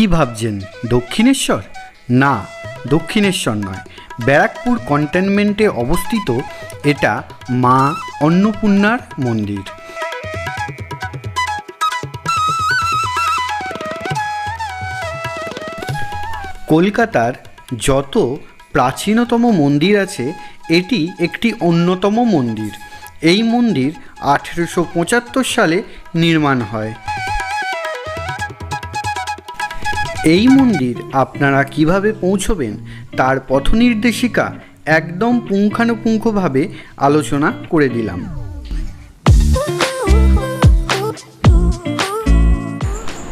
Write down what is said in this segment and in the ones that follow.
কি ভাবছেন? দক্ষিণেশ্বর? না, দক্ষিণেশ্বর নয়। ব্যারাকপুর কন্টেনমেন্টে অবস্থিত এটা মা অন্নপূর্ণার মন্দির। কলকাতার যত প্রাচীনতম মন্দির আছে, এটি একটি অন্যতম মন্দির। এই মন্দির আঠেরোশো পঁচাত্তর সালে নির্মাণ হয়। এই মন্দির আপনারা কীভাবে পৌঁছবেন তার পথনির্দেশিকা একদম পুঙ্খানুপুঙ্খভাবে আলোচনা করে দিলাম।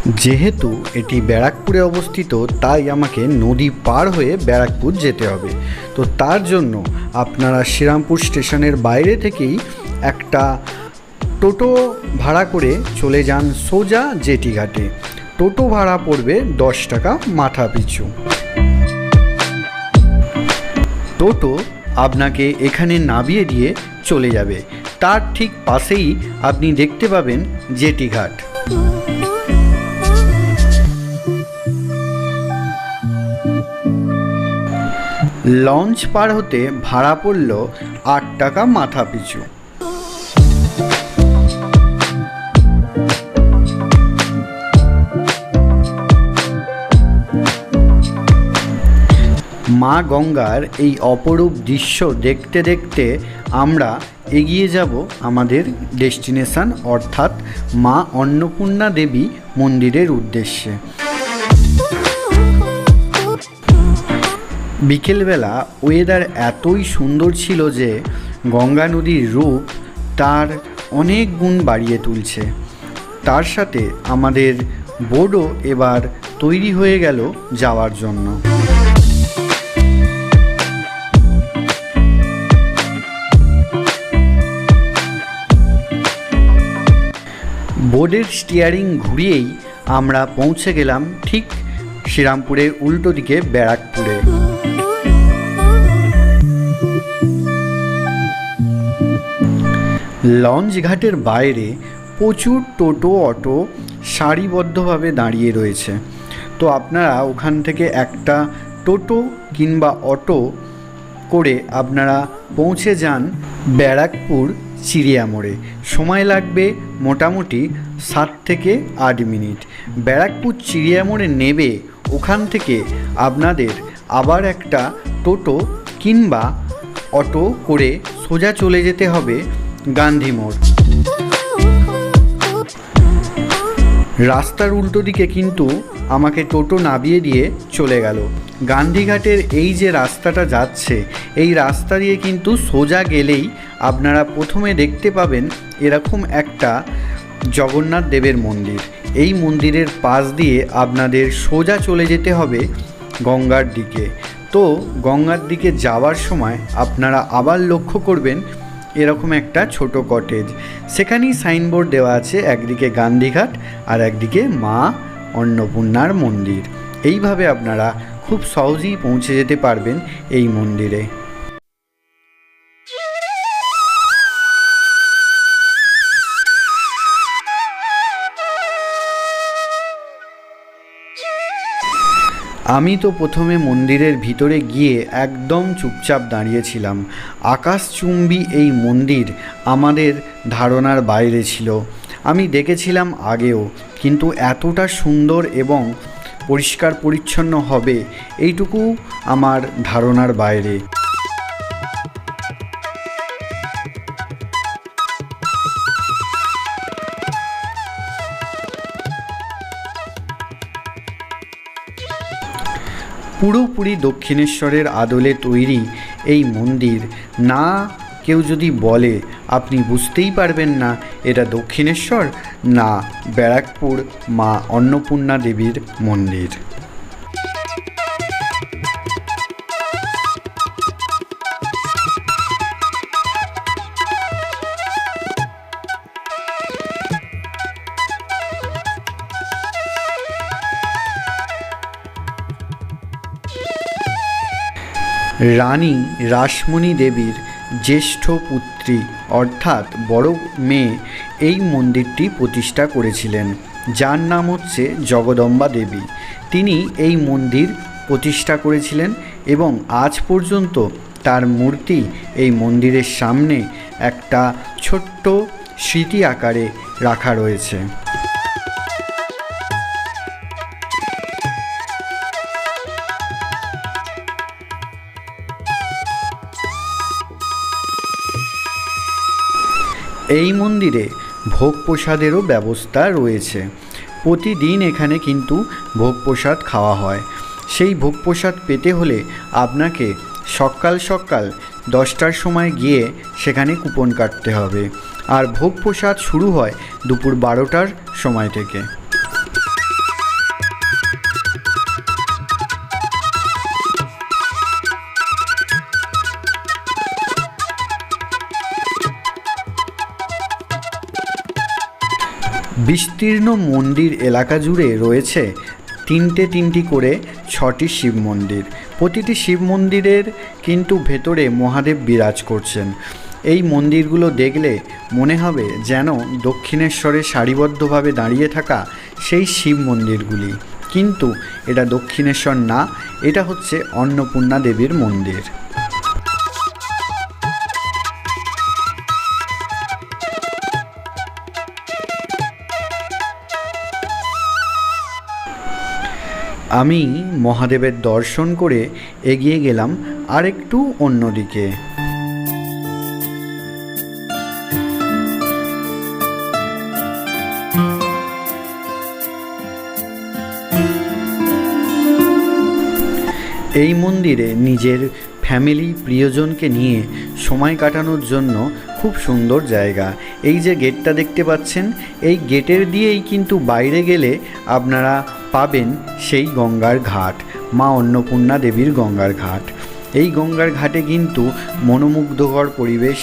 যেহেতু এটি ব্যারাকপুরে অবস্থিত, তাই আমাকে নদী পার হয়ে ব্যারাকপুর যেতে হবে। তো তার জন্য আপনারা শ্রীরামপুর স্টেশনের বাইরে থেকেই একটা টোটো ভাড়া করে চলে যান সোজা জেটি ঘাটে টোটো ভাড়া পড়বে দশ টাকা মাথা পিছু। টোটো আপনাকে এখানে নামিয়ে দিয়ে চলে যাবে। তার ঠিক পাশেই আপনি দেখতে পাবেন জেটি ঘাট। লঞ্চ পার হতে ভাড়া পড়ল আট টাকা মাথা পিছু। মা গঙ্গার এই অপরূপ দৃশ্য দেখতে দেখতে আমরা এগিয়ে যাব আমাদের ডেস্টিনেশন, অর্থাৎ মা অন্নপূর্ণা দেবী মন্দিরের উদ্দেশ্যে। বিকেলবেলা ওয়েদার এতই সুন্দর ছিল যে গঙ্গা নদীর রূপ তার অনেক গুণ বাড়িয়ে তুলছে। তার সাথে আমাদের বোর্ডও এবার তৈরি হয়ে গেল যাওয়ার জন্য। বোর্ডের স্টিয়ারিং ঘুরিয়েই আমরা পৌঁছে গেলাম ঠিক শ্রীরামপুরের উল্টো দিকে ব্যারাকপুরে। লঞ্চ ঘাটের বাইরে প্রচুর টোটো, অটো সারিবদ্ধভাবে দাঁড়িয়ে রয়েছে। তো আপনারা ওখান থেকে একটা টোটো কিংবা অটো করে আপনারা পৌঁছে যান ব্যারাকপুর চিড়িয়া মোড়ে সময় লাগবে মোটামুটি সাত থেকে আট মিনিট। ব্যারাকপুর চিড়িয়া মোড়ে নেবে, ওখান থেকে আপনাদের আবার একটা টোটো কিংবা অটো করে সোজা চলে যেতে হবে গান্ধী মোড়। রাস্তার উল্টো দিকে কিন্তু আমাকে টোটো নামিয়ে দিয়ে চলে গেল। গান্ধীঘাটের এই যে রাস্তাটা যাচ্ছে, এই রাস্তা দিয়ে কিন্তু সোজা গেলেই আপনারা প্রথমে দেখতে পাবেন এরকম একটা জগন্নাথ দেবের মন্দির। এই মন্দিরের পাশ দিয়ে আপনাদের সোজা চলে যেতে হবে গঙ্গার দিকে। তো গঙ্গার দিকে যাওয়ার সময় আপনারা আবার লক্ষ্য করবেন এরকম একটা ছোট কটেজ সেখানেই সাইনবোর্ড দেওয়া আছে একদিকে গান্ধীঘাট আর একদিকে মা অন্নপূর্ণার মন্দির। এইভাবে আপনারা খুব সহজেই পৌঁছে যেতে পারবেন এই মন্দিরে। আমি তো প্রথমে মন্দিরের ভিতরে গিয়ে একদম চুপচাপ দাঁড়িয়েছিলাম। আকাশচুম্বী এই মন্দির আমাদের ধারণার বাইরে ছিল। আমি দেখেছিলাম আগেও, কিন্তু এতটা সুন্দর এবং পরিষ্কার পরিচ্ছন্ন হবে এইটুকু আমার ধারণার বাইরে। পুরোপুরি দক্ষিণেশ্বরের আদলে তৈরি এই মন্দির, না কেউ যদি বলে, আপনি বুঝতেই পারবেন না এটা দক্ষিণেশ্বর, না ব্যারাকপুর মা অন্নপূর্ণা দেবীর মন্দির। রানী রাসমণি দেবীর জ্যেষ্ঠ পুত্রী, অর্থাৎ বড় মেয়ে, এই মন্দিরটি প্রতিষ্ঠা করেছিলেন। যার নাম হচ্ছে জগদম্বা দেবী। তিনি এই মন্দির প্রতিষ্ঠা করেছিলেন এবং আজ পর্যন্ত তার মূর্তি এই মন্দিরের সামনে একটা ছোট্ট স্মৃতি আকারে রাখা রয়েছে। এই মন্দিরে ভোগ প্রসাদেরও ব্যবস্থা রয়েছে। প্রতিদিন এখানে কিন্তু ভোগ প্রসাদ খাওয়া হয়। সেই ভোগ প্রসাদ পেতে হলে আপনাকে সকাল সকাল দশটার সময় গিয়ে সেখানে কুপন কাটতে হবে। আর ভোগ প্রসাদ শুরু হয় দুপুর বারোটার সময় থেকে। বিস্তীর্ণ মন্দির এলাকা জুড়ে রয়েছে তিনটে তিনটি করে ছটি শিব মন্দির। প্রতিটি শিব মন্দিরের কিন্তু ভেতরে মহাদেব বিরাজ করছেন। এই মন্দিরগুলো দেখলে মনে হবে যেন দক্ষিণেশ্বরে সারিবদ্ধভাবে দাঁড়িয়ে থাকা সেই শিব মন্দিরগুলি। কিন্তু এটা দক্ষিণেশ্বর না, এটা হচ্ছে অন্নপূর্ণা দেবীর মন্দির। আমি মহাদেবের দর্শন করে এগিয়ে গেলাম আরেকটু অন্যদিকে। এই মন্দিরে নিজের ফ্যামিলি প্রিয়জনকে নিয়ে সময় কাটানোর জন্য খুব সুন্দর জায়গা। এই যে গেটটা দেখতে পাচ্ছেন, এই গেটের দিয়েই কিন্তু বাইরে গেলে আপনারা পাবেন সেই গঙ্গার ঘাট, মা অন্নপূর্ণা দেবীর গঙ্গার ঘাট। এই গঙ্গার ঘাটে কিন্তু মনোমুগ্ধকর পরিবেশ।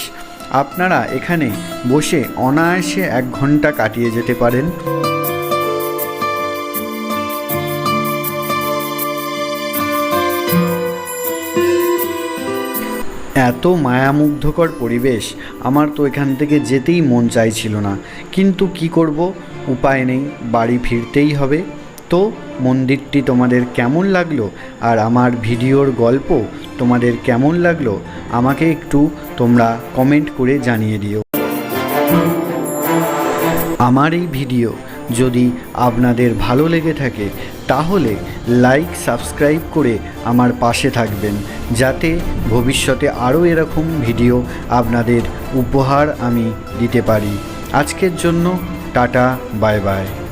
আপনারা এখানে বসে অনায়াসে এক ঘণ্টা কাটিয়ে যেতে পারেন। এত মায়ামুগ্ধকর পরিবেশ, আমার তো এখান থেকে যেতেই মন চাইছিল না। কিন্তু কি করব? উপায় নেই, বাড়ি ফিরতেই হবে। তো, মন্দিরটি তোমাদের কেমন লাগল? আর আমার ভিডিওর গল্প তোমাদের কেমন লাগল? আমাকে একটু তোমরা কমেন্ট করে জানিয়ে দিও। আমার এই ভিডিও যদি আপনাদের ভালো লেগে থাকে, তাহলে লাইক, সাবস্ক্রাইব করে আমার পাশে থাকবেন, যাতে ভবিষ্যতে আরও এরকম ভিডিও আপনাদের উপহার আমি দিতে পারি। আজকের জন্য টাটা, বাই বাই।